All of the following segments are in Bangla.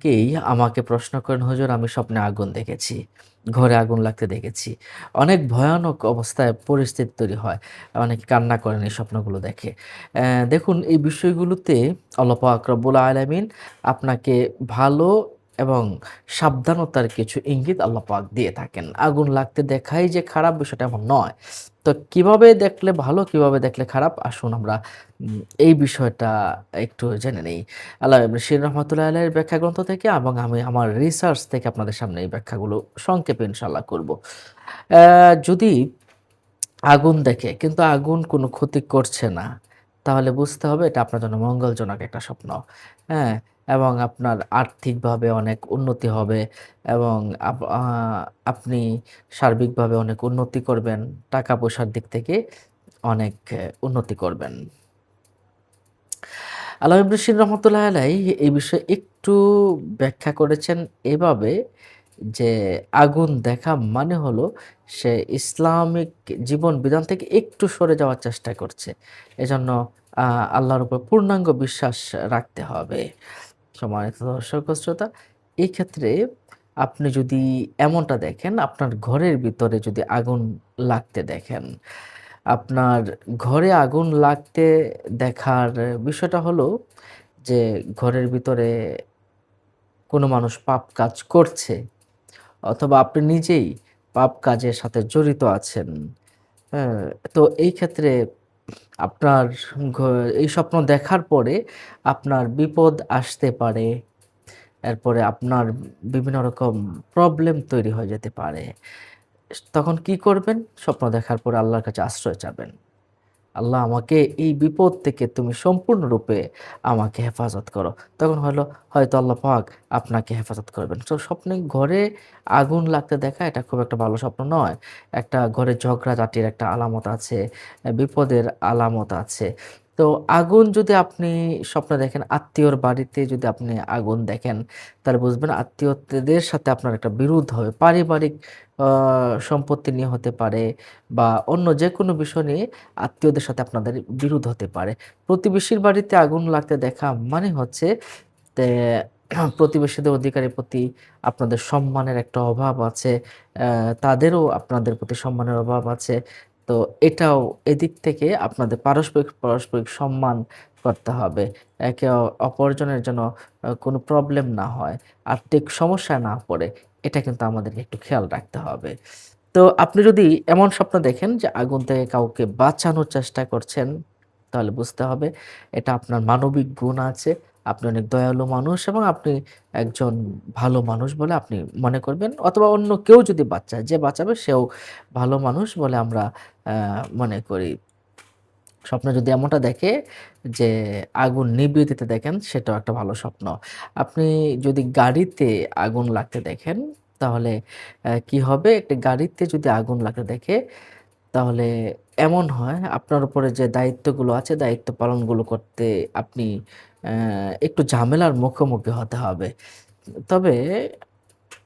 অনেকেই আমাকে প্রশ্ন করেন, "হুজুর আমি স্বপ্নে আগুন দেখেছি। ঘরে আগুন লাগতে দেখেছি।" অনেক ভয়ানক অবস্থায় পরিস্থিতি তৈরি হয়। অনেকে কান্না করেন এই স্বপ্নগুলো দেখে। দেখুন এই বিষয়গুলোতে পাক রব্বুল আলামিন আপনাকে ভালো এবং সাবধানতার কিছু ইঙ্গিত আল্লাহ পাক দিয়ে থাকেন। আগুন লাগতে দেখাই যে খারাপ বিষয়টা এমন নয়। তো কীভাবে দেখলে ভালো, কীভাবে দেখলে খারাপ আসুন আমরা এই বিষয়টা একটু জেনে নেই। আল্লাহ সিরিন রহমাতুল্লাহ আলাইহির ব্যাখ্যা গ্রন্থ থেকে এবং আমি আমার রিসার্চ থেকে আপনাদের সামনে এই ব্যাখ্যাগুলো সংক্ষেপে ইনশাল্লাহ করব। যদি আগুন দেখে কিন্তু আগুন কোনো ক্ষতি করছে না, তাহলে বুঝতে হবে এটা আপনার জন্য মঙ্গলজনক একটা স্বপ্ন। হ্যাঁ? এবং আপনার আর্থিকভাবে অনেক উন্নতি হবে এবং আপনি সার্বিকভাবে অনেক উন্নতি করবেন। টাকা-পয়সার দিক থেকে অনেক উন্নতি করবেন। আল্লামা ইবনে সিরিন রহমাতুল্লাহ আলাইহি এই বিষয়ে একটু ব্যাখ্যা করেছেন এভাবে যে, আগুন দেখা মানে হলো সে ইসলামিক জীবন বিধান থেকে একটু সরে যাওয়ার চেষ্টা করছে। এজন্য আল্লাহর উপর পূর্ণাঙ্গ বিশ্বাস রাখতে হবে। সম্মানিত দর্শক শ্রোতা, এই ক্ষেত্রে আপনি যদি এমনটা দেখেন, আপনার ঘরের ভিতরে যদি আগুন লাগতে দেখেন, আপনার ঘরে আগুন লাগতে দেখার বিষয়টা হলো যে, ঘরের ভিতরে কোনো মানুষ পাপ কাজ করছে অথবা আপনি নিজেই পাপ কাজের সাথে জড়িত আছেন। হ্যাঁ? তো এই ক্ষেত্রে আপনার এই স্বপ্ন দেখার পরে আপনার বিপদ আসতে পারে। এরপরে আপনার বিভিন্ন রকম প্রবলেম তৈরি হয়ে যেতে পারে। তখন কি করবেন? স্বপ্ন দেখার পরে আল্লাহর কাছে আশ্রয় চাবেন। আল্লাহ আমাকে এই বিপদ থেকে তুমি সম্পূর্ণরূপে আমাকে হেফাজত করো। তখন হলো হয়তো আল্লাহ পাক আপনাকে হেফাজত করবেন। তো স্বপ্নে ঘরে আগুন লাগতে দেখা এটা খুব একটা ভালো স্বপ্ন নয়। একটা ঘরে ঝগড়া ঝগড়াঝাটির একটা আলামত আছে, বিপদের আলামত আছে। তো আগুন যদি আপনি স্বপ্নে দেখেন আত্মীয়র বাড়িতে যদি আপনি আগুন দেখেন, তাহলে বুঝবেন আত্মীয়দের সাথে আপনার একটা বিরোধ হবে। পারিবারিক সম্পত্তি নিয়ে হতে পারে বা অন্য যে কোনো বিষয় নিয়ে আত্মীয়দের সাথে আপনাদের বিরোধ হতে পারে। প্রতিবেশীর বাড়িতে আগুন লাগতে দেখা মানে হচ্ছে প্রতিবেশীদের অধিকারের প্রতি আপনাদের সম্মানের একটা অভাব আছে। তাদেরও আপনাদের প্রতি সম্মানের অভাব আছে। তো এটাও এদিক থেকে আপনাদের পারস্পরিক, পারস্পরিক সম্মান করতে হবে। একে অপরজনের যেন কোনো প্রবলেম না হয়, আর্থিক সমস্যায় না পড়ে, এটা কিন্তু আমাদেরকে একটু খেয়াল রাখতে হবে। তো আপনি যদি এমন স্বপ্ন দেখেন যে আগুন থেকে কাউকে বাঁচানোর চেষ্টা করছেন, তাহলে বুঝতে হবে এটা আপনার মানবিক গুণ আছে। আপনি অনেক দয়ালু মানুষ এবং আপনি একজন ভালো মানুষ বলে আপনি মনে করবেন অথবা অন্য কেউ যদি বাঁচায়, যে বাঁচাবে সেও ভালো মানুষ বলে আমরা মনে করি। স্বপ্ন যদি এমনটা দেখে যে আগুন নিভিয়ে দিতে দেখেন, সেটাও একটা ভালো স্বপ্ন। আপনি যদি গাড়িতে আগুন লাগতে দেখেন, তাহলে কি হবে? একটা গাড়িতে যদি আগুন লাগতে দেখে, তাহলে এমন হয় আপনার উপরে যে দায়িত্বগুলো আছে, দায়িত্ব পালনগুলো করতে আপনি একটু ঝামেলার মুখোমুখি হতে হবে। তবে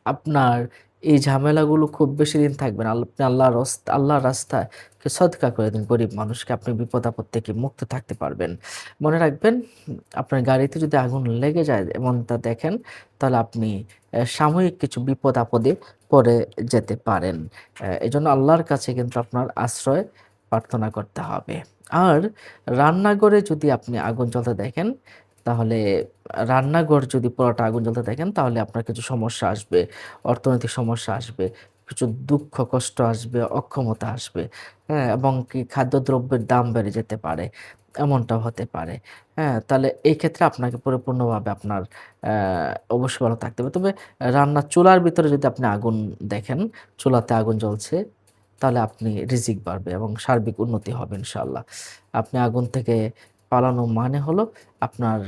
আপনার এই ঝামেলাগুলো খুব বেশিদিন থাকবে না। আপনি আল্লাহর আল্লাহর রাস্তায় সদকা করে দিন গরিব মানুষকে। আপনি বিপদ-আপদ থেকে মুক্ত থাকতে পারবেন। মনে রাখবেন আপনার গাড়িতে যদি আগুন লেগে যায় এমনটা দেখেন, তাহলে আপনি সাময়িক কিছু বিপদ-আপদে পড়ে যেতে পারেন। এজন্য আল্লাহর কাছে কিন্তু আপনার আশ্রয় প্রার্থনা করতে হবে। আর রান্নাঘরে যদি আপনি আগুন জ্বলতে দেখেন, তাহলে রান্নাঘর যদি পুরোটা আগুন জ্বলতে দেখেন, তাহলে আপনার কিছু সমস্যা আসবে। অর্থনৈতিক সমস্যা আসবে, কিছু দুঃখ কষ্ট আসবে, অক্ষমতা আসবে। হ্যাঁ? এবং কি খাদ্যদ্রব্যের দাম বেড়ে যেতে পারে। এমনটাও হতে পারে। হ্যাঁ? তাহলে এই ক্ষেত্রে আপনাকে পরিপূর্ণভাবে আপনার অবশ্যই ভালো থাকতে হবে। তবে রান্নার চুলার ভিতরে যদি আপনি আগুন দেখেন, চুলাতে আগুন জ্বলছে, তাহলে আপনি রিজিক বাড়বে এবং সার্বিক উন্নতি হবে ইনশাল্লাহ আপনি আগুন থেকে পালানো মানে হলো আপনার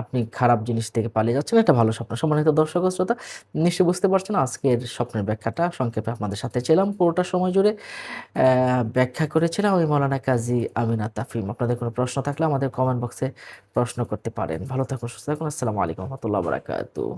আপনি খারাপ জিনিস থেকে পালিয়ে যাচ্ছেন, এটা ভালো স্বপ্ন। সম্মানিত দর্শক শ্রোতা, নিশ্চয়ই বুঝতে পারছেন আজকের স্বপ্নের ব্যাখ্যাটা সংক্ষেপে আপনাদের সাথে ছিলাম। পুরোটা সময় জুড়ে ব্যাখ্যা করেছিলাম আমি মাওলানা কাজী আমিনা তাফিম আপনাদের কোনো প্রশ্ন থাকলে আমাদের কমেন্ট বক্সে প্রশ্ন করতে পারেন। ভালো থাকুন, সুস্থ থাকুন। আসসালামু আলাইকুম রাহমাতুল্লাহি ওয়া বারাকাতুহু।